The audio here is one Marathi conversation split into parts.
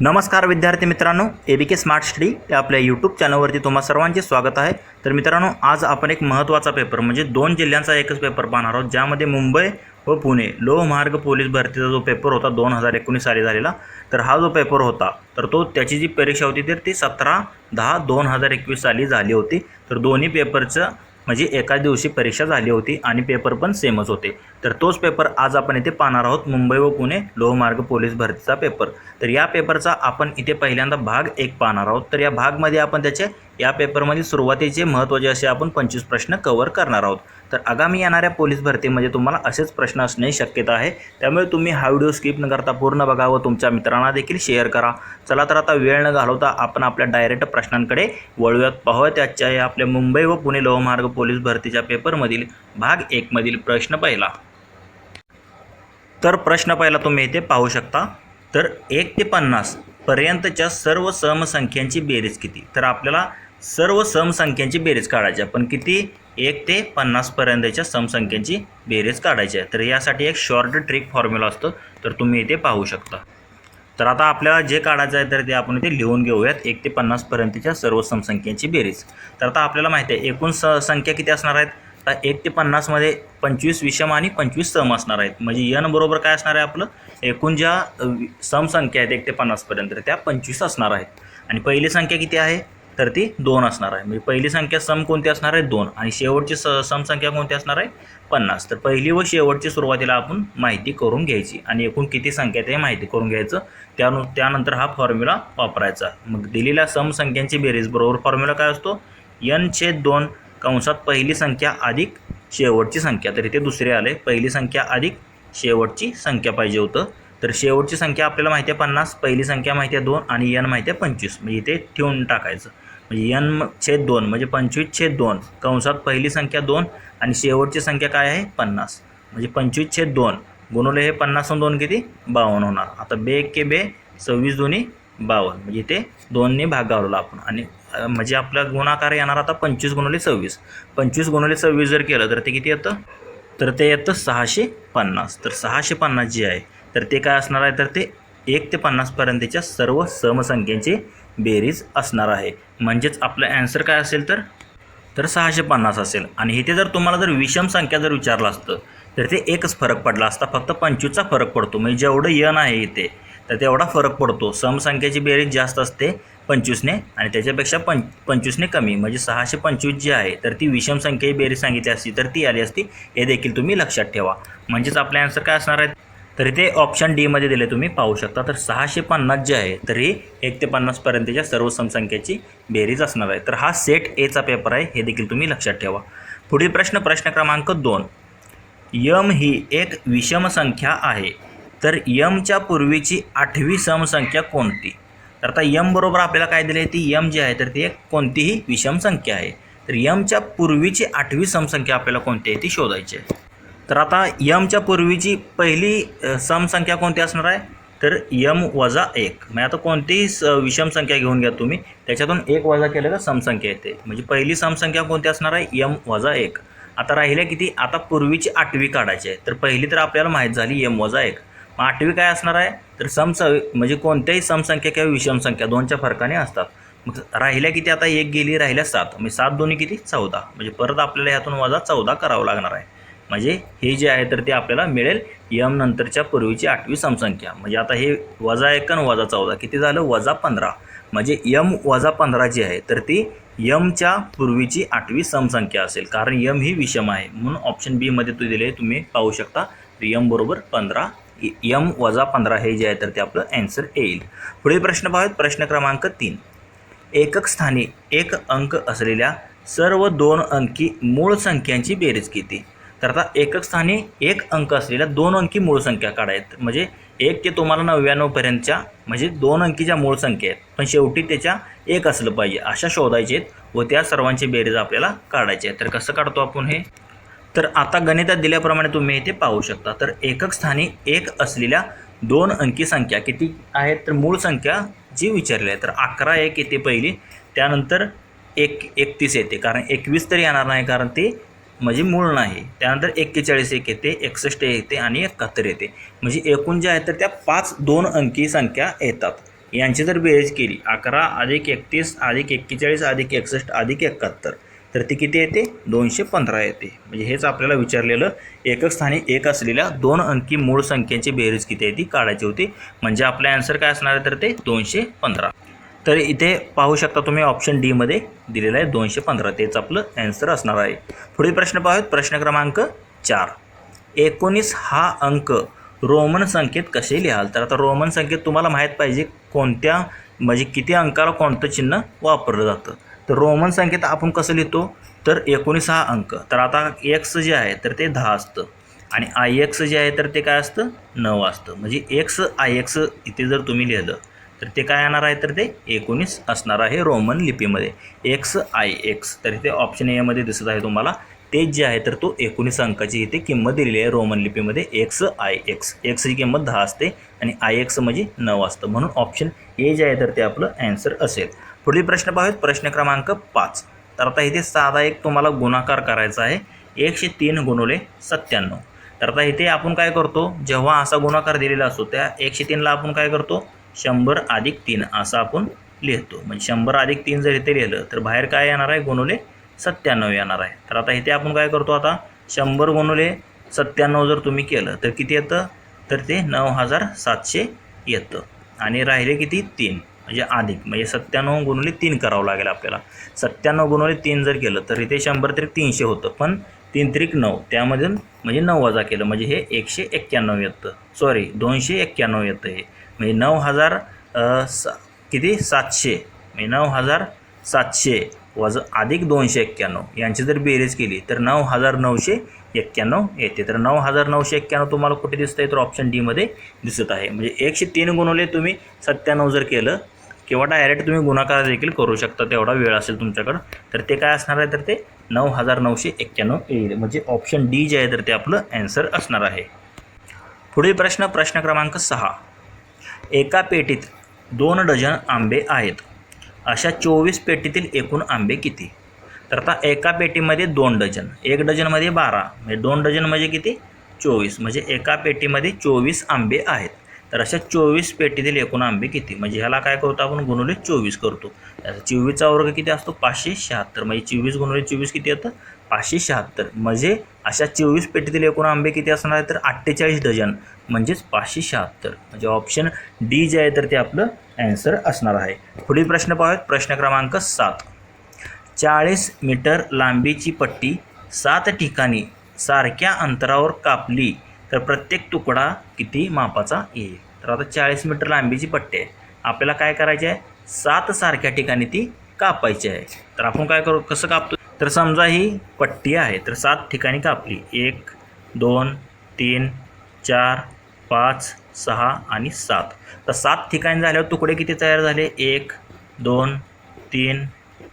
नमस्कार विद्यार्थी मित्रांनो ए बी के स्मार्ट स्टडी या आपल्या यूट्यूब चॅनलवरती तुम्हा सर्वांचे स्वागत आहे. तर मित्रांनो आज आपण एक महत्त्वाचा पेपर म्हणजे दोन जिल्ह्यांचा एकच पेपर पाहणार आहोत ज्यामध्ये मुंबई व पुणे लोहमार्ग पोलीस भरतीचा जो पेपर होता दोन हजार एकोणीस साली झालेला तर हा जो पेपर होता तर तो त्याची जी परीक्षा होती तर ती सतरा दहा दोन हजार एकवीस साली झाली होती. तर दोन्ही पेपरचं म्हणजे एका दिवशी परीक्षा झाली होती आणि पेपर पण सेमच होते. तर तोच पेपर आज आपण इथे पाहणार आहोत मुंबई व पुणे लोहमार्ग पोलीस भरतीचा पेपर तर या पेपरचा आपण इथे पहिल्यांदा भाग एक पाहणार आहोत. तर या भागमध्ये आपण त्याचे या पेपरमधील सुरुवातीचे महत्त्वाचे असे आपण पंचवीस प्रश्न कव्हर करणार आहोत. तर आगामी येणाऱ्या पोलीस भरतीमध्ये तुम्हाला असेच प्रश्न असण्याची शक्यता आहे. त्यामुळे तुम्ही हा व्हिडिओ स्किप न करता पूर्ण बघा व तुमच्या मित्रांना देखील शेअर करा. चला तर आता वेळ न घालवता आपण आपल्या डायरेक्ट प्रश्नांकडे वळूयात. पाहूया त्याच्या या आपल्या मुंबई व पुणे लोहमार्ग पोलीस भरतीच्या पेपरमधील भाग एकमधील प्रश्न पहिला. तर प्रश्न पहिला तुम्ही इथे पाहू शकता. तर एक ते पन्नास पर्यंतच्या सर्व समसंख्यांची बेरीज किती? तर आपल्याला सर्व समसंख्यांची बेरीज काढायची आहे. पण किती? एक ते पन्नासपर्यंतच्या समसंख्यांची बेरीज काढायची आहे. तर यासाठी एक शॉर्ट ट्रिक फॉर्म्युला असतो. तर तुम्ही इथे पाहू शकता. तर आता आपल्याला जे काढायचं आहे तर ते आपण इथे लिहून घेऊयात. एक ते पन्नासपर्यंतच्या सर्व समसंख्यांची बेरीज. तर आता आपल्याला माहिती आहे एकूण स संख्या किती असणार आहेत? आता एक ते पन्नासमध्ये पंचवीस विषम आणि पंचवीस सम असणार आहेत. म्हणजे यन बरोबर काय असणार आहे आपलं? एकूण ज्या समसंख्या आहेत एक ते पन्नासपर्यंत त्या पंचवीस असणार आहेत. आणि पहिली संख्या किती आहे? तर ती दोन असणार आहे. म्हणजे पहिली संख्या सम कोणती असणार आहे? दोन. आणि शेवटची स समसंख्या कोणती असणार आहे? पन्नास. तर पहिली व शेवटची सुरुवातीला आपण माहिती करून घ्यायची. आणि एकूण किती संख्या ते माहिती करून घ्यायचं. त्यानु त्यानंतर हा फॉर्म्युला वापरायचा. मग दिलेल्या समसंख्यांची बेरीज. बरोबर फॉर्म्युला काय असतो? यन छेद दोन कंसात पहिली संख्या अधिक शेवटची संख्या. तर इथे दुसरे आले. पहिली संख्या अधिक शेवटची संख्या पाहिजे होतं. तर शेवटची संख्या आपल्याला माहिती आहे पन्नास. पहिली संख्या माहिती आहे दोन. आणि यन माहिती आहे पंचवीस. म्हणजे इथे ठेवून टाकायचं. यन एन छेद दोन म्हणजे पंचवीस छेद दोन. कंसात पहिली संख्या दोन आणि शेवटची संख्या काय आहे? पन्नास. म्हणजे पंचवीस छेद दोन गुणवले हे पन्नास आणि दोन किती? बावन्न होणार. आता बे एक के बे सव्वीस दोन्ही बावन्न. म्हणजे ते दोनने भाग आपण. आणि म्हणजे आपला गुणाकार येणार आता पंचवीस गुणवले सव्वीस. पंचवीस गुणवले सव्वीस जर केलं तर ते किती येतं? तर ते येतं सहाशे पन्नास. तर सहाशे पन्नास जे आहे तर ते काय असणार आहे? तर ते एक ते पन्नासपर्यंतच्या सर्व समसंख्येचे बेरीज असणार आहे. म्हणजेच आपलं ॲन्सर काय असेल तर? तर सहाशे पन्नास असेल. आणि इथे जर तुम्हाला जर विषम संख्या जर विचारलं असतं तर ते एकच फरक पडला असता. फक्त पंचवीसचा फरक पडतो. म्हणजे जेवढं यन आहे इथे तर तेवढा फरक पडतो. समसंख्येची बेरीज जास्त असते पंचवीसने आणि त्याच्यापेक्षा पं पंचवीसने कमी. म्हणजे सहाशे पंचवीस जी आहे तर ती विषम संख्येची बेरीज सांगितली असती तर ती आली असती. हे देखील तुम्ही लक्षात ठेवा. म्हणजेच आपले आन्सर काय असणार आहे तर इथे ऑप्शन डीमध्ये दिले तुम्ही पाहू शकता. तर सहाशे पन्नास जे आहे तर ही एक ते पन्नासपर्यंतच्या सर्व समसंख्येची बेरीज असणार आहे. तर हा सेट एचा पेपर आहे हे देखील तुम्ही लक्षात ठेवा. पुढील प्रश्न प्रश्न क्रमांक दोन. यम ही एक विषम संख्या आहे. तर यमच्या पूर्वीची आठवी समसंख्या कोणती? तर आता यम बरोबर आपल्याला काय दिले ती यम जी आहे तर ती एक कोणतीही विषम संख्या आहे. तर यमच्या पूर्वीची आठवी समसंख्या आपल्याला कोणती आहे? ती शोधायची आहे. तर आता यमच्या पूर्वीची पहिली समसंख्या कोणती असणार आहे? तर यम वजा एक. म्हणजे आता कोणतीही स विषम संख्या घेऊन घ्या तुम्ही त्याच्यातून एक वजा केलं तर समसंख्या येते. म्हणजे पहिली समसंख्या कोणती असणार आहे? यम वजा एक. आता राहिल्या किती? आता पूर्वीची आठवी काढायची आहे. तर पहिली तर आपल्याला माहीत झाली यम वजा एक. मग आठवी काय असणार आहे? तर समस म्हणजे कोणत्याही समसंख्या किंवा विषम संख्या दोनच्या फरकाने असतात. मग राहिल्या किती? आता एक गेली राहिल्या सात. म्हणजे सात दोन्ही किती? चौदा. म्हणजे परत आपल्याला ह्यातून वजा चौदा करावं लागणार आहे. म्हणजे हे जे आहे तर ते आपल्याला मिळेल यम नंतरच्या पूर्वीची आठवी समसंख्या. म्हणजे आता हे वजा एकन वजा चौदा. किती झालं? वजा पंधरा. म्हणजे यम वजा पंधरा जी आहे तर ती यमच्या पूर्वीची आठवी समसंख्या असेल. कारण यम ही विषम आहे. म्हणून ऑप्शन बीमध्ये तू दिले तुम्ही पाहू शकता. यम बरोबर पंधरा. यम वजा पंधरा हे जे आहे तर ते आपलं ॲन्सर येईल. पुढील प्रश्न पाहूयात. प्रश्न क्रमांक तीन. एकक स्थानी एक अंक असलेल्या सर्व दोन अंकी मूळ संख्यांची बेरीज किती? तर आता एकक स्थानी एक अंक असलेल्या दोन अंकी मूळ संख्या काढायत. म्हणजे एक ते तुम्हाला नव्याण्णवपर्यंतच्या म्हणजे दोन अंकीच्या मूळ संख्या आहेत. पण शेवटी त्याच्या एक असलं पाहिजे अशा शोधायचे आहेत व त्या सर्वांची बेरीज आपल्याला काढायची आहे तर कसं काढतो आपण हे? तर आता गणितात दिल्याप्रमाणे तुम्ही इथे पाहू शकता. तर एकक स्थानी एक असलेल्या दोन अंकी संख्या किती आहेत? तर मूळ संख्या जी विचारली आहे तर अकरा एक येते पहिली. त्यानंतर एक एकतीस येते. कारण एकवीस तरी येणार नाही कारण ते म्हणजे मूळ नाही. त्यानंतर एक्केचाळीस एक येते एकसष्ट येते आणि एकाहत्तर येते. म्हणजे एकूण ज्या आहेत तर त्या पाच दोन अंकी संख्या येतात. यांची जर बेरीज केली अकरा अधिक एकतीस अधिक एक्केचाळीस अधिक एकसष्ट अधिक एकाहत्तर तर ती किती येते? दोनशे पंधरा येते. म्हणजे हेच आपल्याला विचारलेलं एकक स्थानी एक असलेल्या दोन अंकी मूळ संख्येची बेरीज किती आहे ती काढायची होती. म्हणजे आपलं आन्सर काय असणार आहे तर ते दोनशे पंधरा. तर इथे पाहू शकता तुम्ही ऑप्शन डीमध्ये दिलेलं आहे दोनशे पंधरा. तेच आपलं ॲन्सर असणार आहे. पुढील प्रश्न पाहूयात. प्रश्न क्रमांक चार. एकोणीस हा अंक रोमन संख्येत कसे लिहाल? तर आता रोमन संख्येत तुम्हाला माहीत पाहिजे कोणत्या म्हणजे किती अंकाला कोणतं चिन्ह वापरलं जातं. तर रोमन संख्येत आपण कसं लिहितो? तर एकोणीस हा अंक. तर आता एक्स जे आहे तर ते दहा असतं. आणि आय एक्स जे आहे तर ते काय असतं? नऊ असतं. म्हणजे एक्स आय एक्स इथे जर तुम्ही लिहिलं तर ते काय येणार आहे तर ते एकोणीस असणार आहे रोमन लिपीमध्ये. एक्स आय एक्स तर इथे ऑप्शन एमध्ये दिसत आहे तुम्हाला. तेच जे आहे तर तो एकोणीस अंकाची इथे किंमत दिलेली आहे रोमन लिपीमध्ये. एक्स आय एक्स एक्सची किंमत दहा असते आणि आय एक्स म्हणजे नऊ असतं. म्हणून ऑप्शन ए जे आहे तर ते आपलं ॲन्सर असेल. पुढील प्रश्न पाहूयात. प्रश्न क्रमांक पाच. तर आता इथे साधा एक तुम्हाला गुणाकार करायचा आहे. एकशे तीन गुणवले सत्त्याण्णव. तर आता इथे आपण काय करतो? जेव्हा असा गुणाकार दिलेला असतो त्या एकशे तीनला आपण काय करतो? शंभर अधिक तीन असं आपण लिहितो. म्हणजे शंभर अधिक तीन जर इथे लिहिलं तर बाहेर काय येणार आहे? गुणवले सत्त्याण्णव येणार आहे. तर आता इथे आपण काय करतो आता? शंभर गुणवले सत्त्याण्णव जर तुम्ही केलं तर किती येतं? तर ते नऊ हजार सातशे येतं. आणि राहिले किती? तीन. म्हणजे अधिक. म्हणजे सत्त्याण्णव गुणवले तीन करावं लागेल आपल्याला. सत्त्याण्णव गुणवले तीन जर केलं तर इथे शंभर तरी तीनशे होतं. पण तीन त्रिक नऊ. त्यामधून म्हणजे नऊ वजा केलं. म्हणजे हे एकशे एक्क्याण्णव येतं. सॉरी दोनशे एक्क्याण्णव येतं हे. म्हणजे नऊ हजार सा किती? सातशे. म्हणजे नऊ हजार सातशे वज अधिक दोनशे एक्क्याण्णव. यांची जर बेरीज केली तर नऊ हजार नऊशे एक्क्याण्णव येते. तर नऊ हजार नऊशे एक्क्याण्णव तुम्हाला कुठे दिसत आहे तर ऑप्शन डीमध्ये दिसत आहे. म्हणजे एकशे तीन गुणवले तुम्ही सत्त्याण्णव जर केलं किंवा डायरेक्ट तुम्ही गुणाकार देखील करू शकता. तेवढा वेळ असेल तुमच्याकडं. तर ते काय असणार आहे? तर ते नऊ हजार नऊशे एक्क्याण्णव येईल. म्हणजे ऑप्शन डी जे आहे तर ते आपलं ॲन्सर असणार आहे. पुढील प्रश्न प्रश्न क्रमांक सहा. एका पेटीत दोन डझन आंबे आहेत. अशा चोवीस पेटीतील एकूण आंबे किती? तर आता एका पेटीमध्ये दोन डझन एक डझनमध्ये बारा म्हणजे दोन डझन म्हणजे किती? चोवीस म्हणजे एका पेटीमध्ये चोवीस आंबे आहेत. तर अशा चोवीस पेटीतील एकूण आंबे किती? म्हणजे ह्याला काय करतो आपण? गुणवले चोवीस करतो. त्याचा चोवीसचा वर्ग किती असतो? पाचशे शहात्तर म्हणजे चोवीस गुणवले चोवीस किती येतं? पाचशे शहात्तर. म्हणजे अशा चोवीस पेटीतील एकूण आंबे किती असणार आहे तर अठ्ठेचाळीस डझन म्हणजेच पाचशे शहात्तर. म्हणजे ऑप्शन डी जे आहे तर ते आपलं ॲन्सर असणार आहे. पुढील प्रश्न पाहूयात. प्रश्न क्रमांक सात. चाळीस मीटर लांबीची पट्टी सात ठिकाणी सारख्या अंतरावर कापली तर प्रत्येक तुकडा किती मापाचा येईल? तर आता चाळीस मीटर लांबीची पट्टी आहे. आपल्याला काय करायची आहे? सात सारख्या ठिकाणी ती कापायची आहे. तर आपण काय करू? कसं कापतो? तर समजा ही पट्टी आहे तर सात ठिकाणी कापली. एक दोन तीन चार पाच सहा आणि सात. तर सात ठिकाणी झाल्यावर तुकडे किती तयार झाले? एक दोन तीन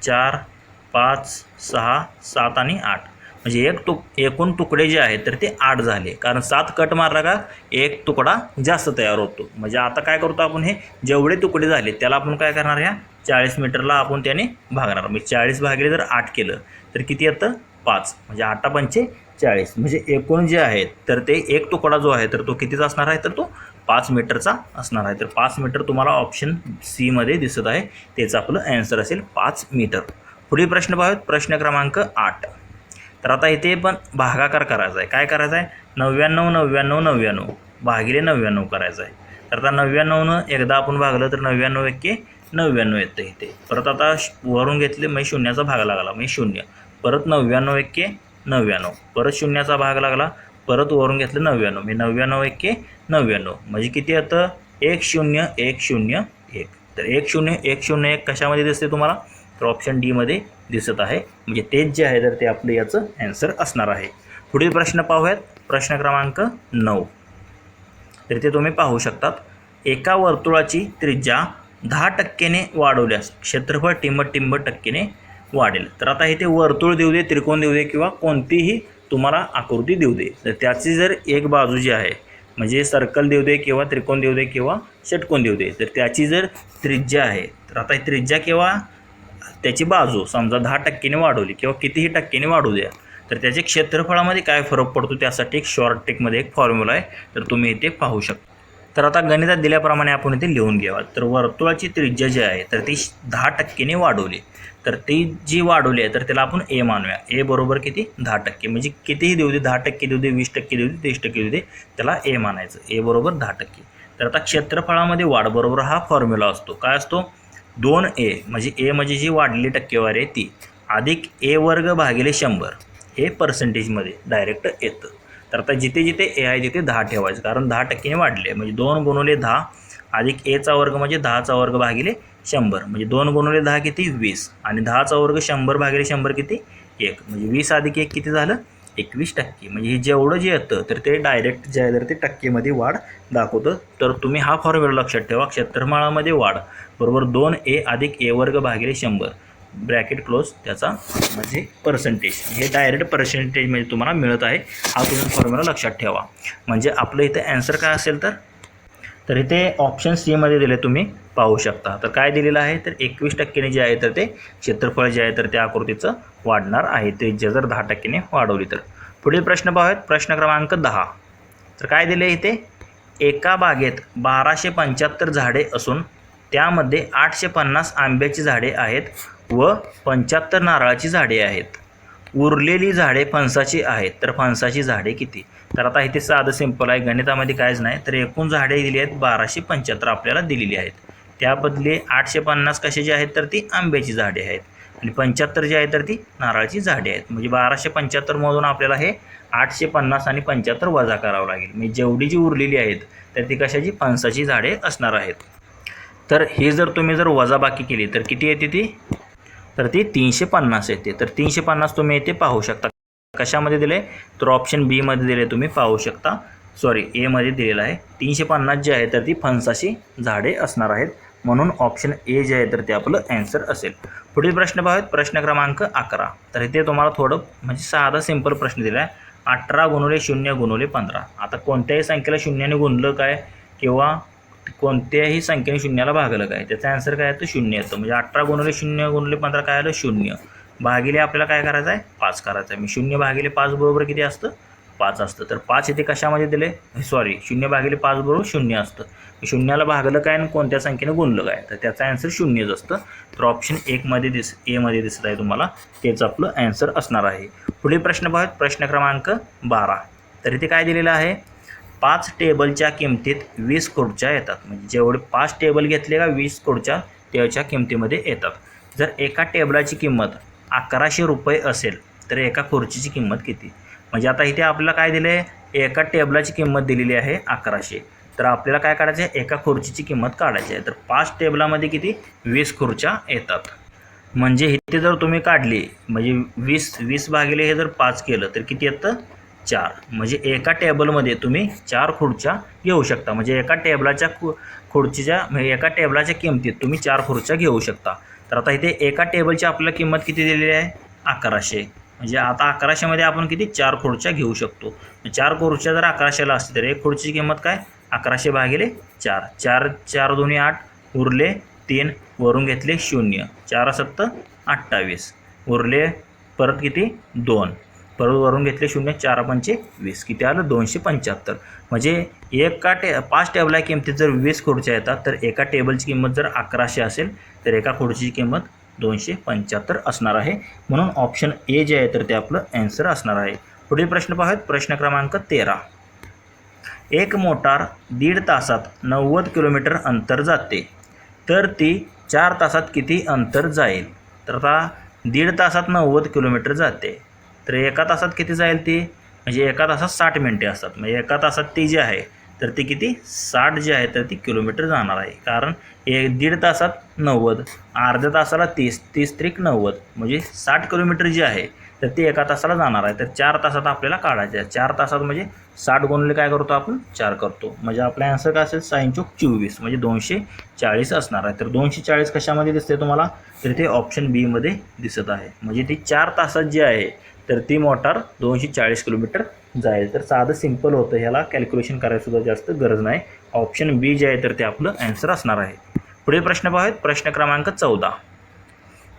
चार पाच सहा सात आणि आठ. म्हणजे एक तुक एकूण तुकडे जे आहेत तर ते आठ झाले. कारण सात कट मारला का एक तुकडा जास्त तयार होतो. म्हणजे आता काय करतो आपण हे? जेवढे तुकडे झाले त्याला आपण काय करणार ह्या चाळीस मीटरला आपण त्याने भागणार. म्हणजे चाळीस भागिले जर आठ केलं तर किती येतं? पाच. म्हणजे आठा पंचे चाळीस. म्हणजे एकूण जे आहेत तर ते एक तुकडा जो आहे तर तो कितीचा असणार आहे? तर तो पाच मीटरचा असणार आहे. तर पाच मीटर तुम्हाला ऑप्शन सीमध्ये दिसत आहे. त्याचं आपलं ॲन्सर असेल पाच मीटर. पुढील प्रश्न पाहूयात. प्रश्न क्रमांक आठ. तर आता इथे पण भागाकार करायचा आहे. काय करायचं आहे? नव्याण्णव नव्याण्णव नव्याण्णव. भागिले नव्याण्णव करायचं आहे. तर आता नव्याण्णवनं एकदा आपण भागलं तर नव्याण्णव एक्के नव्याण्णव येतं इथे. परत आता श- वरून घेतले म्हणजे शून्याचा भाग लागला. म्हणजे शून्य. परत नव्याण्णव एक्के नव्याण्णव. परत शून्याचा भाग लागला परत वरून घेतलं नव्याण्णव. म्हणजे नव्याण्णव एक्के नव्याण्णव. म्हणजे किती येतं? एक शून्य एक शून्य एक. तर एक शून्य एक शून्य एक कशामध्ये दिसते तुम्हाला? तर ऑप्शन डीमध्ये दिसत आहे. म्हणजे तेच जे आहे तर ते आपलं याचं ॲन्सर असणार आहे. पुढील प्रश्न पाहूयात. प्रश्न क्रमांक नऊ. तर ते तुम्ही पाहू शकतात एका वर्तुळाची त्रिज्या दहा टक्क्याने वाढवल्यास क्षेत्रफळ टिंब टिंब टक्केने वाढेल. तर आता इथे वर्तुळ देऊ दे त्रिकोण देऊ दे किंवा कोणतीही तुम्हाला आकृती देऊ दे. तर त्याची जर एक बाजू जी आहे म्हणजे सर्कल देऊ दे किंवा त्रिकोण देऊ दे किंवा षटकोन देऊ दे तर त्याची जर त्रिज्या आहे तर आता ही त्रिज्या किंवा त्याची बाजू समजा दहा टक्क्याने वाढवली किंवा कितीही टक्क्याने वाढू द्या तर त्याचे क्षेत्रफळामध्ये काय फरक पडतो त्यासाठी एक शॉर्ट टेकमध्ये एक फॉर्म्युला आहे तर तुम्ही इथे पाहू शकता. तर आता गणितात दिल्याप्रमाणे आपण इथे लिहून घ्यावा. तर वर्तुळाची त्रिज्या जी आहे तर ती दहा टक्केने वाढवली. तर ती जी वाढवली आहे तर त्याला आपण ए मानूया. ए बरोबर किती? दहा टक्के. म्हणजे कितीही देऊ दे दहा टक्के देऊ दे वीस टक्के देऊ दे तीस टक्के देऊ दे त्याला ए मानायचं. ए बरोबर दहा टक्के. तर आता क्षेत्रफळामध्ये वाढ बरोबर हा फॉर्म्युला असतो. काय असतो? दोन ए म्हणजे ए म्हणजे जी वाढलेली टक्केवारी आहे ती. अधिक ए वर्ग भागिले शंभर. हे पर्सेंटेजमध्ये डायरेक्ट येतं. तर आता जिथे जिथे ए आहे तिथे दहा ठेवायचं. कारण दहा टक्क्याने वाढले. म्हणजे दोन गुणवले दहा अधिक एचा वर्ग म्हणजे दहाचा वर्ग भागिले शंभर. म्हणजे दोन गुणवले दहा किती? वीस. आणि दहाचा वर्ग शंभर भागिले शंभर किती? एक. म्हणजे वीस अधिक एक किती झालं? एकवीस टक्के. म्हणजे हे जेवढं जे येतं तर ते डायरेक्ट जे आहे तर ते टक्केमध्ये वाढ दाखवतं. तर तुम्ही हा फॉर्म्युला लक्षात ठेवा. क्षेत्रफळामध्ये वाढ. बरोबर दोन ए अधिक ए वर्ग भागिले शंभर. ब्रॅकेट क्लोज त्याचा म्हणजे पर्सेंटेज हे डायरेक्ट पर्सेंटेजमध्ये तुम्हाला मिळत आहे. हा तुम्ही फॉर्म्युला लक्षात ठेवा. म्हणजे आपलं इथं ॲन्सर काय असेल तर? तर इथे ऑप्शन सीमध्ये दिले तुम्ही पाहू शकता. तर काय दिलेलं आहे? तर एकवीस टक्क्याने जे आहे तर ते क्षेत्रफळ जे आहे तर त्या आकृतीचं वाढणार आहे. ते जे जर दहा टक्क्याने वाढवली तर. पुढील प्रश्न पाहूयात. प्रश्न क्रमांक दहा. तर काय दिले इथे? एका बागेत बाराशे पंच्याहत्तर झाडे असून त्यामध्ये आठशे पन्नास आंब्याची झाडे आहेत व पंच्याहत्तर नारळाची झाडे आहेत. उरलेली झाडे फणसाची आहेत. तर फणसाची झाडे किती? तर आता इथे साधं सिंपल आहे. गणितामध्ये काहीच नाही. तर एकूण झाडे दिली आहेत बाराशे पंच्याहत्तर आपल्याला दिलेली आहेत. त्याबदले आठशे पन्नास कशाची आहेत? तर ती आंब्याची झाडे आहेत. आणि पंच्याहत्तर जी आहे तर ती नारळाची झाडे आहेत. म्हणजे बाराशे पंच्याहत्तरमधून आपल्याला हे आठशे पन्नास आणि पंच्याहत्तर वजा करावं लागेल. म्हणजे जेवढी जी उरलेली आहेत तर ती कशाची? फणसाची झाडे असणार आहेत. तर हे जर तुम्ही जर वजाबाकी केली तर किती येते ती? तर ती तीनशे पन्नास येते तर तीनशे पन्नास तुम्ही येते पाहू शकता. कशामध्ये दिले? तर ऑप्शन बीमध्ये दिले तुम्ही पाहू शकता. सॉरी एमध्ये दिलेलं आहे. तीनशे पन्नास जे आहे तर ती फणसाची झाडे असणार आहेत. म्हणून ऑप्शन ए जे आहे तर ते आपलं ॲन्सर असेल. पुढील प्रश्न पाहूयात. प्रश्न क्रमांक अकरा. तर इथे तुम्हाला थोडं म्हणजे साधा सिंपल प्रश्न दिला आहे अठरा गुणवले शून्य गुणवले पंधरा. आता कोणत्याही संख्येला शून्याने गुणलं काय? किंवा कोणत्याही संख्येने शून्याला भागलं काय? त्याचा आन्सर काय येतं शून्य येतं. म्हणजे अठरा गुणले शून्य गुणले पंधरा काय आलं? शून्य. भागिले आपल्याला काय करायचं आहे पाच करायचं आहे मी शून्य भागिले पाच बरोबर किती असतं? पाच असतं. तर पाच इथे कशामध्ये दिले? सॉरी शून्य भागिले पाच बरोबर शून्य असतं. शून्याला भागलं काय आणि कोणत्या संख्येने गुणलं काय? तर त्याचं ॲन्सर शून्यच असतं. तर ऑप्शन एकमध्ये दिस एमध्ये दिसत आहे तुम्हाला. तेच आपलं ॲन्सर असणार आहे. पुढील प्रश्न पाहत प्रश्न क्रमांक बारा. तर इथे काय दिलेलं आहे? पाच टेबलच्या किमतीत वीस खुर्च्या येतात. म्हणजे जेवढे पाच टेबल घेतले का वीस खुर्च्या त्याच्या किमतीमध्ये येतात. जर एका टेबलाची किंमत अकराशे रुपये असेल तर एका खुर्चीची किंमत किती? म्हणजे आता इथे आपल्याला काय दिलं आहे एका टेबलाची किंमत दिलेली आहे अकराशे. तर आपल्याला काय काढायचं आहे? एका खुर्चीची किंमत काढायची आहे. तर पाच टेबलामध्ये किती? वीस खुर्च्या येतात. म्हणजे इथे जर तुम्ही काढली म्हणजे वीस वीस भागिले हे जर पाच केलं तर किती येतं? चार. म्हणजे एका टेबलमध्ये तुम्ही चार खुर्च्या घेऊ शकता. म्हणजे एका टेबलाच्या खु खुर्चीच्या म्हणजे एका टेबलाच्या किमतीत तुम्ही चार खुर्च्या घेऊ शकता. तर आता इथे एका टेबलची आपल्याला किंमत किती दिलेली आहे? अकराशे. म्हणजे आता अकराशेमध्ये आपण किती? चार खुर्च्या घेऊ शकतो. चार खुर्च्या जर अकराशेला असतील तर एक खुर्चीची किंमत काय? अकराशे भागिले चार. चार चार दोन्ही आठ. उरले तीन. वरून घेतले शून्य. चार सत्त अठ्ठावीस. उरले परत किती? दोन. परत वरून घेतले शून्य चार पंचे वीस. किती आलं? दोनशे पंच्याहत्तर. म्हणजे एका टे पाच टेबला किमतीत जर वीस खुर्च्या येतात तर एका टेबलची किंमत जर अकराशे असेल तर एका खुर्चीची किंमत दोनशे पंच्याहत्तर असणार आहे. म्हणून ऑप्शन ए जे आहे तर ते आपलं ॲन्सर असणार आहे. पुढील प्रश्न पाहूयात. प्रश्न क्रमांक तेरा. एक मोटार दीड तासात नव्वद किलोमीटर अंतर जाते. तर ती चार तासात किती अंतर जाईल? तर आता दीड तासात नव्वद किलोमीटर जाते. तर एका तासात किती जाईल ती? म्हणजे एका तासात साठ मिनटे असतात. म्हणजे एका तासात ती जी आहे तर ती किती? साठ जी आहे तर ती किलोमीटर जाणार आहे. कारण एक दीड तासात नव्वद अर्ध्या तासाला तीस तीस त्रिक नव्वद म्हणजे साठ किलोमीटर जी आहे तर ती एका तासाला जाणार आहे. तर चार तासात आपल्याला काढायचं आहे. चार तासात म्हणजे साठ गुणले काय करतो आपण? चार करतो. म्हणजे आपला आन्सर काय असेल? साईन चौक चोवीस म्हणजे दोनशे चाळीस असणार आहे. तर दोनशे चाळीस कशामध्ये दिसते तुम्हाला? तर ते ऑप्शन बीमध्ये दिसत आहे. म्हणजे ती चार तासात जी आहे तर ती मोटार दोनशे चाळीस किलोमीटर जाईल. तर साधं सिंपल होतं. ह्याला कॅल्क्युलेशन करायसुद्धा जास्त गरज नाही. ऑप्शन बी जे आहे तर ते आपलं ॲन्सर असणार आहे. पुढील प्रश्न पाहूयात. प्रश्न क्रमांक चौदा.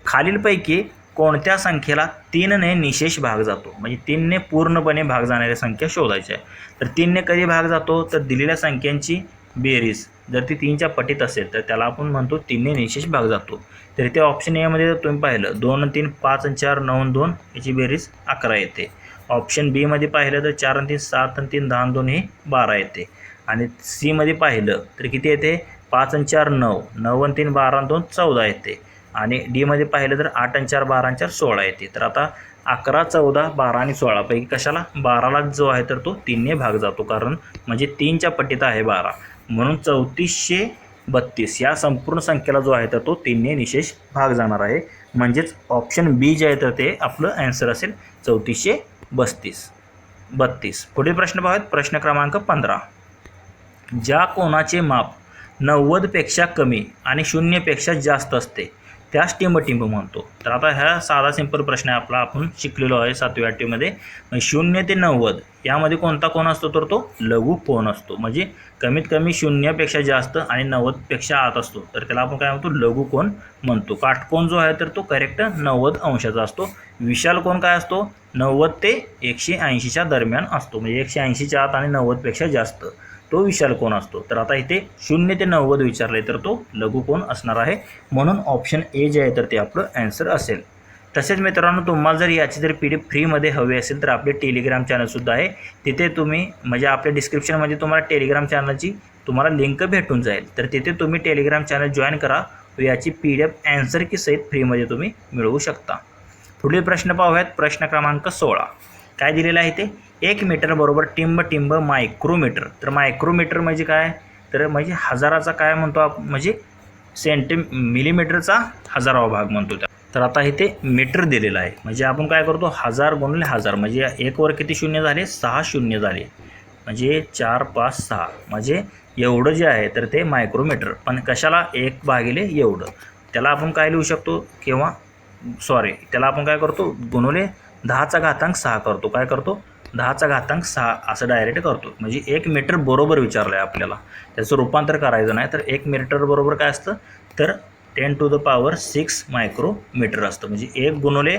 खालीलपैकी कोणत्या संख्येला तीनने निशेष भाग जातो? म्हणजे तीनने पूर्णपणे भाग जाणाऱ्या संख्या शोधायच्या आहे. तर तीनने कधी भाग जातो? तर दिलेल्या संख्यांची बेरीज. जर ती तीनच्या पटीत असेल तर त्याला आपण म्हणतो तीनने निशेष भाग जातो. तर इथे ऑप्शन एमध्ये जर तुम्ही पाहिलं दोन तीन पाच आणि चार नऊ दोन याची बेरीज अकरा येते. ऑप्शन बीमध्ये पाहिलं तर चार आणि तीन सात आणि तीन दहा दोन हे बारा येते. आणि सीमध्ये पाहिलं तर किती येते? पाच आणि चार नऊ. नऊ आणि तीन बारा आणि दोन चौदा येते. आणि डीमध्ये पाहिलं तर आठ आणि चार बारा आणि चार सोळा येते. तर आता अकरा चौदा बारा आणि सोळापैकी कशाला? बाराला जो आहे तर तो तीनने भाग जातो. कारण म्हणजे तीनच्या पट्टीत आहे बारा. म्हणून चौतीसशे बत्तीस या संपूर्ण संख्येला जो आहे तर तो तीनने निशेष भाग जाणार आहे. म्हणजेच ऑप्शन बी जे आहे तर ते आपलं ॲन्सर असेल चौतीसशे बस्तीस बत्तीस. पुढील प्रश्न पाहूयात. प्रश्न क्रमांक पंधरा. ज्या कोणाचे माप नव्वदपेक्षा कमी आणि शून्यपेक्षा जास्त असते त्यास टिंबटिंब म्हणतो. तर आता ह्या साधा सिंपल प्रश्न आहे आपला. आपण शिकलेलो आहे सातव्या आठवीमध्ये शून्य ते नव्वद यामध्ये कोणता कोण असतो तर तो लघु कोण असतो. म्हणजे कमीत कमी शून्यपेक्षा जास्त आणि नव्वदपेक्षा आत असतो. तर त्याला आपण काय म्हणतो? लघु कोण म्हणतो. काटकोण जो आहे तर तो करेक्ट नव्वद अंशाचा असतो. विशाल कोण काय असतो? नव्वद ते एकशे ऐंशीच्या दरम्यान असतो. म्हणजे एकशे ऐंशीच्या आत आणि नव्वदपेक्षा जास्त. तो विशाल कोण असतो? तर आता इथे शून्य ते नव्वद विचारले तर तो लघु कोण असणार आहे? म्हणून ऑप्शन ए जे आहे तर ते आपलं ॲन्सर असेल. तसेच मित्रांनो तुम्हाला जर याची जर पी डी एफ फ्रीमध्ये हवी असेल तर आपले टेलिग्राम चॅनलसुद्धा आहे. तिथे तुम्ही म्हणजे आपल्या डिस्क्रिप्शनमध्ये तुम्हाला टेलिग्राम चॅनलची तुम्हाला लिंक भेटून जाईल. तर तिथे तुम्ही टेलिग्राम चॅनल जॉईन करा. याची पी डी एफ ॲन्सर की सहित फ्रीमध्ये तुम्ही मिळवू शकता. पुढील प्रश्न पाहूयात. प्रश्न क्रमांक सोळा. काय दिलेलं आहे ते एक मीटर बरोबर टिंब टिंब मायक्रोमीटर तर मायक्रोमीटर म्हणजे काय? तर म्हणजे हजाराचा काय म्हणतो आपण म्हणजे सेंटी मिलीमीटरचा हजारावा भाग म्हणतो त्या तर आता इथे मीटर दिलेलं आहे. म्हणजे आपण काय करतो? हजार गुणले हजार. म्हणजे एकवर किती शून्य झाले? सहा शून्य झाले. म्हणजे चार पाच सहा. म्हणजे एवढं जे आहे तर ते मायक्रोमीटर पण कशाला एक भागिले एवढं? त्याला आपण काय लिहू शकतो? किंवा सॉरी त्याला आपण काय करतो? गुणवले दहाचा घातांक सहा करतो. काय करतो? दहाचा घातांक सहा असं डायरेक्ट करतो. म्हणजे एक मीटर बरोबर विचारलं आहे आपल्याला. त्याचं रूपांतर करायचं नाही तर एक मीटर बरोबर काय असतं? तर ten to the power six micrometre असतं. म्हणजे एक गुणवले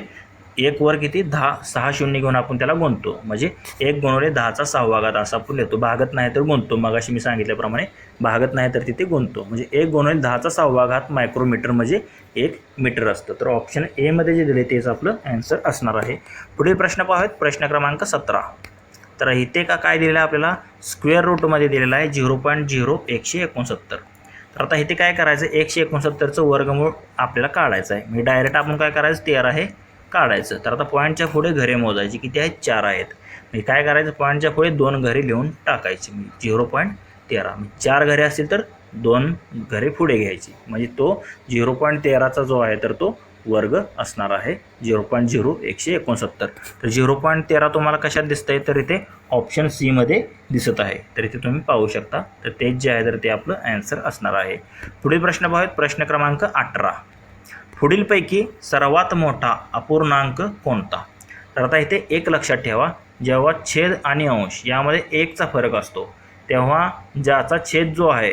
एक वर किती? दहा. सहा शून्य घेऊन आपण त्याला गुणतो. म्हणजे एक गुणवले दहाचा सहावा असा आपण येतो भागत नाही तर गुणतो. मगाशी मी सांगितल्याप्रमाणे भागत नाही तर तिथे गुणतो. म्हणजे एक गुणवले दहाचा सहावा मायक्रोमीटर म्हणजे एक मीटर असतं. तर ऑप्शन एमध्ये जे दिले तेच आपलं ॲन्सर असणार आहे. पुढील प्रश्न पाहूयात. प्रश्न क्रमांक सतरा. तर इथे का काय दिलेलं आहे आपल्याला? स्क्वेअर रूटमध्ये दिलेलं आहे झिरो पॉईंट झिरो एकशे एकोणसत्तर. तर आता इथे काय करायचं? एकशे एकोणसत्तरचं वर्गमूळ आपल्याला काढायचं आहे. म्हणजे मी डायरेक्ट आपण काय करायचं? तेरा आहे. काढायचं. तर आता पॉईंटच्या पुढे घरे मोजायची किती आहेत? चार आहेत. म्हणजे काय करायचं? पॉईंटच्या पुढे दोन घरे लिहून टाकायची. म्हणजे झिरो पॉईंट तेरा. चार घरे असतील तर दोन घरे पुढे घ्यायची. म्हणजे तो झिरो पॉईंट तेराचा जो आहे तर तो वर्ग असणार आहे. झिरो पॉईंट झिरो एकशे एकोणसत्तर. तर झिरो पॉईंट तेरा तुम्हाला कशात दिसत आहे तर इथे ऑप्शन सीमध्ये दिसत आहे. तर इथे तुम्ही पाहू शकता. तर तेच जे आहे तर ते आपलं ॲन्सर असणार आहे. पुढील प्रश्न पाहूयात. प्रश्न क्रमांक अठरा. पुढीलपैकी सर्वात मोठा अपूर्णांक कोणता? तर आता इथे एक लक्षात ठेवा जेव्हा छेद आणि अंश यामध्ये एकचा फरक असतो तेव्हा ज्याचा छेद जो आहे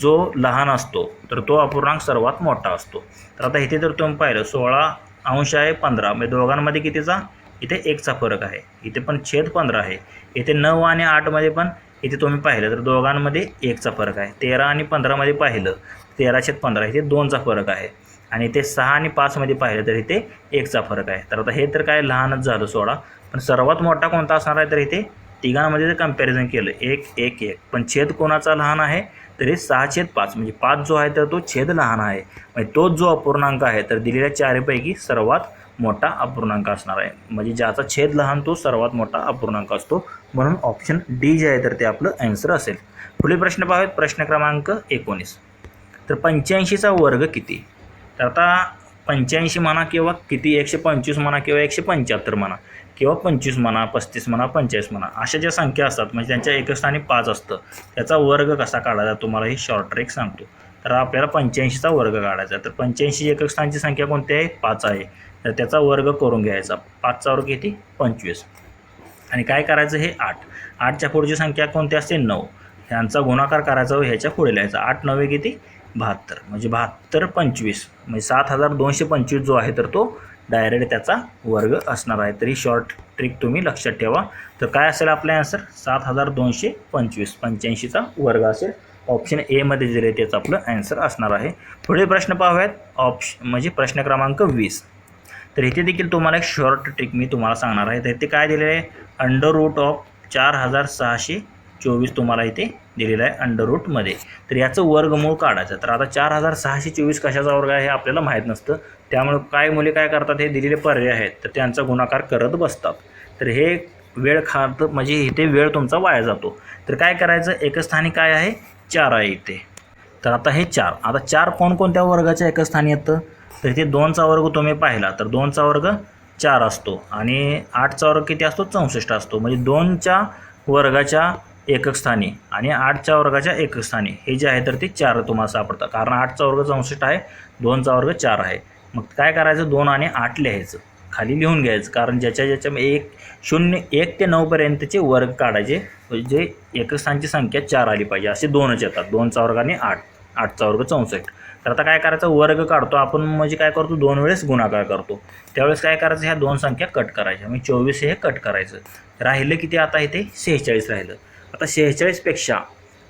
जो लहान असतो तर तो अपूर्णांक सर्वात मोठा असतो. तर आता इथे जर तुम्ही पाहिलं सोळा अंश आहे पंधरा. म्हणजे दोघांमध्ये कितीचा? इथे एकचा फरक आहे. इथे पण छेद पंधरा आहे. इथे नऊ आणि आठमध्ये पण इथे तुम्ही पाहिलं तर दोघांमध्ये एकचा फरक आहे. तेरा आणि पंधरामध्ये पाहिलं तेरा छेद पंधरा इथे दोनचा फरक आहे. आणि ते सहा आणि पाचमध्ये पाहिलं तर इथे एकचा फरक आहे. तर आता हे तर काय लहानच झालं सोळा पण सर्वात मोठा कोणता असणार आहे तर इथे तिघांमध्ये जर कंपॅरिझन केलं एक एक एक. पण छेद कोणाचा लहान आहे? तर हे सहा छेद पाच. म्हणजे पाच जो आहे तर तो छेद लहान आहे. म्हणजे तोच जो अपूर्णांक आहे तर दिलेल्या चारीपैकी सर्वात मोठा अपूर्णांक असणार आहे. म्हणजे ज्याचा छेद लहान तो सर्वात मोठा अपूर्णांक असतो. म्हणून ऑप्शन डी जे आहे तर ते आपलं ॲन्सर असेल. पुढील प्रश्न पाहूयात. प्रश्न क्रमांक एकोणीस. तर पंच्याऐंशीचा वर्ग किती? तर आता पंच्याऐंशी म्हणा किंवा किती एकशे पंचवीस म्हणा किंवा एकशे पंच्याहत्तर म्हणा किंवा पंचवीस म्हणा पस्तीस म्हणा पंचेचाळीस म्हणा अशा ज्या संख्या असतात म्हणजे त्यांच्या एक स्थानी पाच असतं त्याचा वर्ग कसा काढायचा तुम्हाला ही शॉर्ट ट्रेक सांगतो. तर आपल्याला पंच्याऐंशीचा वर्ग काढायचा तर पंच्याऐंशी एकक स्थानची संख्या कोणती आहे? पाच आहे. तर त्याचा वर्ग करून घ्यायचा. पाचचा वर्ग किती? पंचवीस. आणि काय करायचं हे? आठ. आठच्या पुढची संख्या कोणती असते? नऊ. ह्यांचा गुणाकार करायचा व ह्याच्या पुढे लिहायचा. आठ नवे किती? बहात्तर. म्हणजे बहात्तर पंचवीस. म्हणजे सात हजार दोनशे पंचवीस जो आहे तर तो डायरेक्ट त्याचा वर्ग असणार आहे. तरी शॉर्ट ट्रिक तुम्ही लक्षात ठेवा. तर काय असेल आपला आन्सर सात हजार दोनशे पंचवीस. पंच्याऐंशीचा वर्ग असेल. ऑप्शन एमध्ये जे आहे त्याचं आपलं ॲन्सर असणार आहे. पुढे प्रश्न पाहूयात. ऑप्श म्हणजे प्रश्न क्रमांक वीस. तर इथे देखील तुम्हाला एक शॉर्ट ट्रिक मी तुम्हाला सांगणार आहे. तर इथे काय दिलेलं आहे? अंडर रूट ऑफ चार हजार सहाशे चोवीस तुम्हाला इथे दिलेलं आहे अंडर रूटमध्ये तर याचं वर्गमूळ काढायचं. तर आता चार हजार सहाशे चोवीस कशाचा वर्ग आहे हे आपल्याला माहीत नसतं. त्यामुळे काय मुले काय करतात हे दिलेले पर्याय आहेत. तर त्यांचा गुणाकार करत बसतात. तर हे वेळ खात म्हणजे इथे वेळ तुमचा वाया जातो. तर काय करायचं? एकस्थानी काय आहे? चार आहे इथे. तर आता हे चार. आता चार कोणकोणत्या वर्गाच्या एकस्थानी येतं तर इथे दोनचा वर्ग तुम्ही पाहिला तर दोनचा वर्ग चार असतो. आणि आठचा वर्ग किती असतो? चौसष्ट असतो. म्हणजे दोनच्या वर्गाच्या एकक स्थानी आणि आठच्या वर्गाच्या एकक स्थानी हे जे आहे तर ते चार तुम्हाला सापडतात. कारण आठचा वर्ग चौसष्ट आहे दोनचा वर्ग चार आहे. मग काय करायचं? दोन आणि आठ लिहायचं. खाली लिहून घ्यायचं. कारण ज्याच्या ज्याच्या एक शून्य एक ते नऊपर्यंतचे वर्ग काढायचे. म्हणजे जे एकस्थानची संख्या चार आली पाहिजे. असे दोनच येतात. दोनचा वर्ग आणि आठ. आठचा वर्ग चौसष्ट. तर आता काय करायचं? वर्ग काढतो. आपण म्हणजे काय करतो? दोन वेळेस गुणाकार करतो. त्यावेळेस काय करायचं? ह्या दोन संख्या कट करायच्या. म्हणजे चोवीस हे कट करायचं. राहिलं किती? आता इथे सेहेचाळीस राहिलं. आता शेहेचाळीसपेक्षा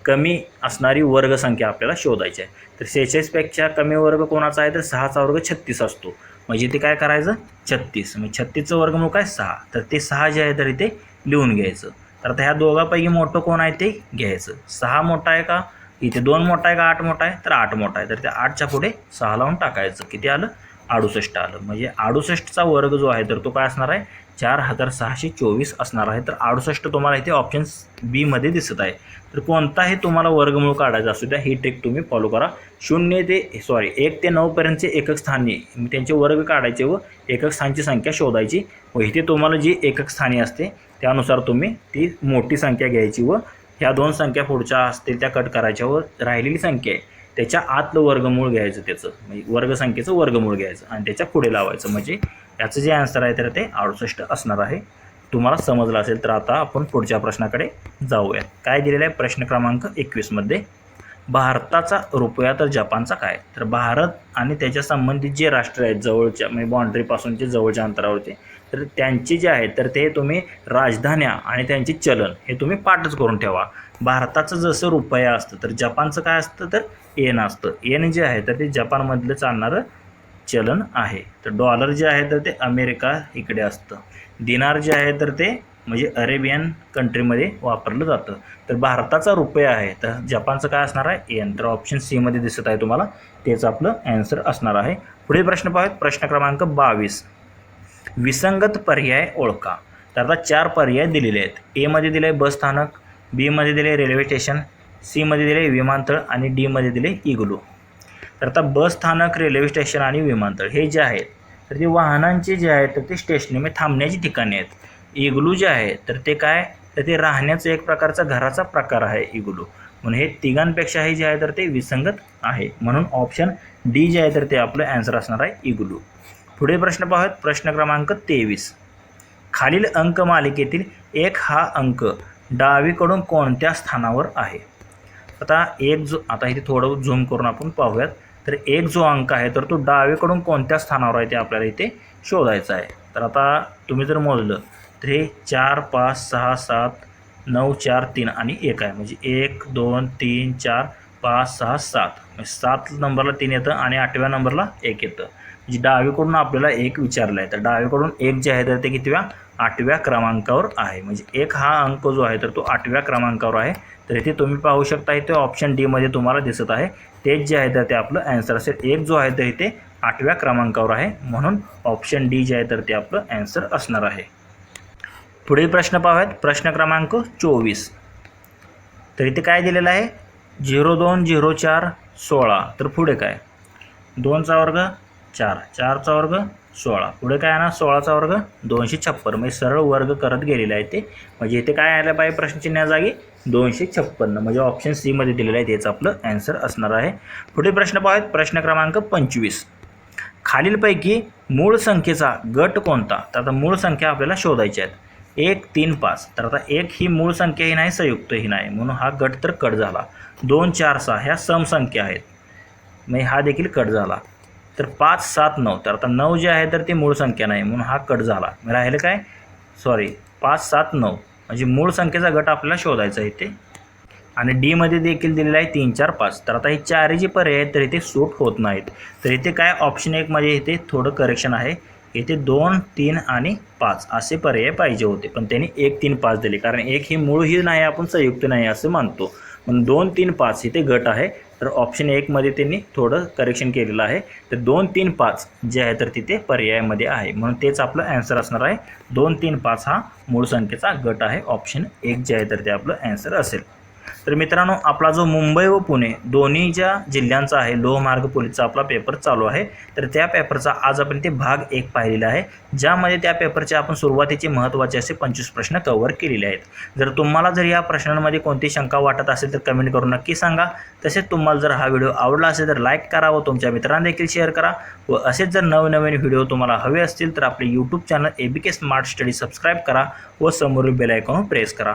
कमी असणारी वर्गसंख्या आपल्याला शोधायची आहे. तर शेहेचाळीसपेक्षा कमी वर्ग कोणाचा आहे? तर सहाचा वर्ग छत्तीस असतो. म्हणजे ते काय करायचं? छत्तीस. म्हणजे छत्तीसचं वर्गमूळ काय? सहा. तर ते सहा जे आहे तर इथे लिहून घ्यायचं. तर आता ह्या दोघापैकी मोठं कोण आहे ते घ्यायचं. सहा मोठा आहे का? इथे दोन मोठा आहे का? आठ मोठा आहे? तर आठ मोठा आहे. तर त्या आठच्या पुढे सहा लावून टाकायचं. किती आलं? अडुसष्ट आलं. म्हणजे अडुसष्टचा वर्ग जो आहे तर तो काय असणार आहे? चार हजार सहाशे चोवीस असणार आहे. तर अडुसष्ट तुम्हाला इथे ऑप्शन बीमध्ये दिसत आहे. तर कोणताही तुम्हाला वर्गमूळ काढायचा असू द्या ही ट्रिक तुम्ही फॉलो करा. शून्य ते सॉरी एक ते नऊपर्यंतचे एकक स्थानी त्यांचे वर्ग काढायचे व एकक स्थानची संख्या शोधायची. व इथे तुम्हाला जी एकक स्थानी असते त्यानुसार तुम्ही ती मोठी संख्या घ्यायची व ह्या दोन संख्या पुढच्या असतील त्या कट करायच्या व राहिलेली संख्या आहे त्याच्या आतलं वर्गमूळ घ्यायचं त्याचं. म्हणजे वर्गसंख्येचं वर्गमूळ घ्यायचं आणि त्याच्या पुढे लावायचं. म्हणजे याचं जे आन्सर आहे तर ते अडुसष्ट असणार आहे. तुम्हाला समजलं असेल तर आता आपण पुढच्या प्रश्नाकडे जाऊया काय दिलेलं आहे? प्रश्न क्रमांक एकवीसमध्ये भारताचा रुपया तर जपानचा काय? तर भारत आणि त्याच्या संबंधित जे राष्ट्र आहेत जवळच्या म्हणजे बाँड्रीपासूनचे जवळच्या अंतरावरचे तर त्यांचे जे आहेत तर ते तुम्ही राजधान्या आणि त्यांचे चलन हे तुम्ही पाठच करून ठेवा. भारताचं जसं रुपया असतं तर जपानचं काय असतं? तर एन असतं. एन जे आहे तर ते जपानमधलं चालणारं चलन आहे. तर डॉलर जे आहे तर ते अमेरिका इकडे असतं. दिनार जे आहे तर ते म्हणजे अरेबियन कंट्रीमध्ये वापरलं जातं. तर भारताचा रुपया आहे तर जपानचं काय असणार आहे? एन तर ऑप्शन सीमध्ये दिसत आहे तुम्हाला. तेच आपलं ॲन्सर असणार आहे. पुढील प्रश्न पाहूयात. प्रश्न क्रमांक बावीस. विसंगत पर्याय ओळखा. तर आता चार पर्याय दिलेले आहेत. एमध्ये दिले आहे बस स्थानक बीमध्ये दिले रेल्वे स्टेशन सीमध्ये दिले विमानतळ आणि डीमध्ये दिले इग्लू. तर आता बस स्थानक रेल्वे स्टेशन आणि विमानतळ हे जे आहेत तर ते वाहनांचे जे आहेत तर ते स्टेशनमध्ये थांबण्याची ठिकाणे आहेत. इग्लू जे आहे तर ते काय? तर ते राहण्याचं एक प्रकारचा घराचा प्रकार आहे इग्लू. म्हणून हे तिघांपेक्षाही जे आहे तर ते विसंगत आहे. म्हणून ऑप्शन डी जे आहे तर ते आपलं ॲन्सर असणार आहे इग्लू. पुढे प्रश्न पाहूयात. प्रश्न क्रमांक तेवीस. खालील अंक मालिकेतील एक हा अंक डावीकडून कोणत्या स्थानावर आहे? आता एक जो आता इथे थोडं झूम करून आपण पाहूयात. तर एक जो अंक आहे तर तो डावीकडून कोणत्या स्थानावर आहे ते आपल्याला इथे शोधायचं आहे. तर आता तुम्ही जर मोजलं तर हे चार पाच सहा सात नऊ चार तीन आणि एक आहे. म्हणजे एक दोन तीन चार पाच सहा सात. म्हणजे सात नंबरला तीन येतं आणि आठव्या नंबरला एक येतं. म्हणजे डावीकडून आपल्याला एक विचारलं आहे. तर डावीकडून एक जे आहे तर ते कितव्या? आठव्या क्रमांकावर आहे. म्हणजे एक हा अंक जो आहे तर तो आठव्या क्रमांकावर आहे. तर इथे तुम्ही पाहू शकता इथे ऑप्शन डीमध्ये तुम्हाला दिसत आहे. तेच जे आहे तर ते आपलं ॲन्सर असेल. एक जो आहे तर इथे आठव्या क्रमांकावर आहे. म्हणून ऑप्शन डी जे आहे तर ते आपलं ॲन्सर असणार आहे. पुढील प्रश्न पाहूयात. प्रश्न क्रमांक चोवीस. तर इथे काय दिलेलं आहे? झिरो दोन झिरो चार सोळा. तर पुढे काय? दोनचा वर्ग चार. चारचा वर्ग सोळा. पुढे काय ना सोळाचा वर्ग दोनशे छप्पन. म्हणजे सरळ वर्ग करत गेलेला आहे ते. म्हणजे इथे काय आलं पाहिजे प्रश्नचिन्हा जागी? दोनशे छप्पन्न म्हणजे ऑप्शन सीमध्ये दिलेलं आहे तेच आपलं ॲन्सर असणार आहे. पुढे प्रश्न पाहूयात. प्रश्न क्रमांक पंचवीस. खालीलपैकी मूळ संख्येचा गट कोणता? तर आता मूळ संख्या आपल्याला शोधायची आहेत. एक तीन पाच. तर आता एक ही मूळ संख्याही नाही संयुक्तही नाही. म्हणून हा गट तर कट झाला. दोन चार सहा ह्या समसंख्या आहेत. म्हणजे हा देखील कट झाला. तर पाच सात नऊ. तर आता नऊ जे आहे तर ती मूळ संख्या नाही. म्हणून हा कट झाला. राहिलं काय? सॉरी पाच सात नऊ. म्हणजे मूळ संख्येचा गट आपल्याला शोधायचा आहे इथे. आणि डीमध्ये देखील दिलेलं आहे तीन चार पाच. तर आता हे चारही जे पर्याय आहेत तर इथे सूट होत नाहीत. तर इथे काय ऑप्शन एकमध्ये इथे थोडं करेक्शन आहे. इथे दोन तीन आणि पाच असे पर्याय पाहिजे होते. पण त्यांनी एक तीन पाच दिले. कारण एक ही मूळ ही नाही आपण संयुक्त नाही असं मानतो. पण दोन तीन पाच इथे गट आहे. तर ऑप्शन एकमध्ये त्यांनी थोडं करेक्शन केलेलं आहे. तर दोन तीन पाच जे आहे तर तिथे पर्यायामध्ये आहे. म्हणून तेच आपलं ॲन्सर असणार आहे. दोन तीन पाच हा मूळ संख्येचा गट आहे. ऑप्शन एक जे आहे तर ते आपलं ॲन्सर असेल. तर मित्रांनो आपला जो मुंबई व पुणे दोन्ही ज्या जिल्ह्यांचा आहे लोहमार्ग पोलीसचा आपला पेपर चालू आहे. तर त्या पेपरचा आज आपण ते भाग एक पाहिलेला आहे ज्यामध्ये त्या पेपरचे आपण सुरुवातीचे महत्त्वाचे असे पंचवीस प्रश्न कव्हर केलेले आहेत. जर तुम्हाला जर या प्रश्नांमध्ये कोणती शंका वाटत असेल तर कमेंट करून नक्की सांगा. तसेच तुम्हाला जर हा व्हिडिओ आवडला असेल तर लाईक करा व तुमच्या मित्रांना देखील शेअर करा. व असेच जर नवनवीन व्हिडिओ तुम्हाला हवे असतील तर आपले YouTube channel A B K smart study subscribe करा व समोरील बेलायकॉन प्रेस करा.